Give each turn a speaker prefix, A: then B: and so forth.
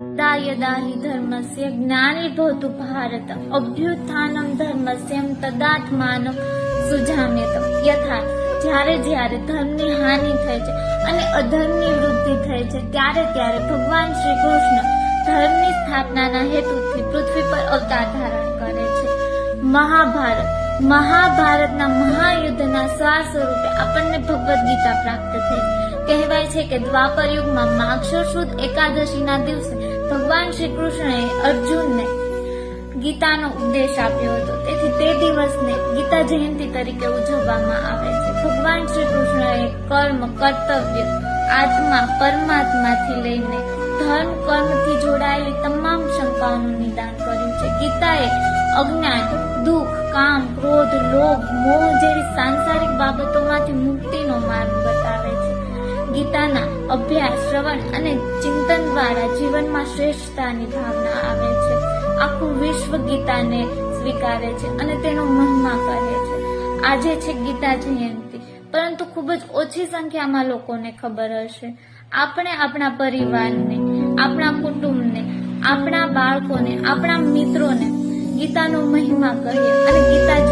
A: દાયદાહી ધર્મસ્ય જ્ઞાની ભવતુ ભારત અભ્યુત્થાનમ ધર્મસ્ય તદાત્માન સુજામ્યત યથા જ્યારે જ્યારે ધર્મની હાનિ થઈ છે અને અધર્મની વૃદ્ધિ થઈ છે ત્યારે ત્યારે ભગવાન શ્રી કૃષ્ણ ધર્મની સ્થાપનાના હેતુથી પૃથ્વી પર અવતાર ધારણ કરે છે મહાભારત મહાભારતના મહાયુદ્ધના સ્વાર સ્વરૂપે આપણને ભગવદ્ ગીતા પ્રાપ્ત થઈ. કહેવાય છે કે દ્વાપર યુગમાં માક્ષર સુદ એકાદશીના દિવસે ભગવાન શ્રી કૃષ્ણએ અર્જુનને ગીતાનો ઉપદેશ આપ્યો હતો. તેથી તે દિવસને ગીતા જયંતિ તરીકે ઉજવવામાં આવે છે. ભગવાન શ્રી કૃષ્ણએ કર્મ, કર્તવ્ય, આત્મા, પરમાત્માથી લઈને ધર્મ કર્મથી જોડાયેલી તમામ શંકાઓનું નિદાન કર્યું છે. ગીતાએ અજ્ઞાન, દુઃખ, કામ, ક્રોધ, લોભ, મોહ જેવી સાંસારિક બાબતોમાંથી મુક્તિનો માર્ગ બતાવે છે. ગીતાના અભ્યાસ, શ્રવણ અને ચિંતન દ્વારા જીવનમાં શ્રેષ્ઠતાની ભાવના આવે છે. આખું વિશ્વ ગીતાને સ્વીકારે છે અને તેનો મહિમા કહે છે. આજે છે ગીતા જયંતિ, પરંતુ ખૂબ જ ઓછી સંખ્યામાં લોકોને ખબર હશે. આપણે આપણા પરિવારને, આપણા કુટુંબને, આપણા બાળકોને, આપણા મિત્રોને ગીતાનો મહિમા કહીએ અને ગીતા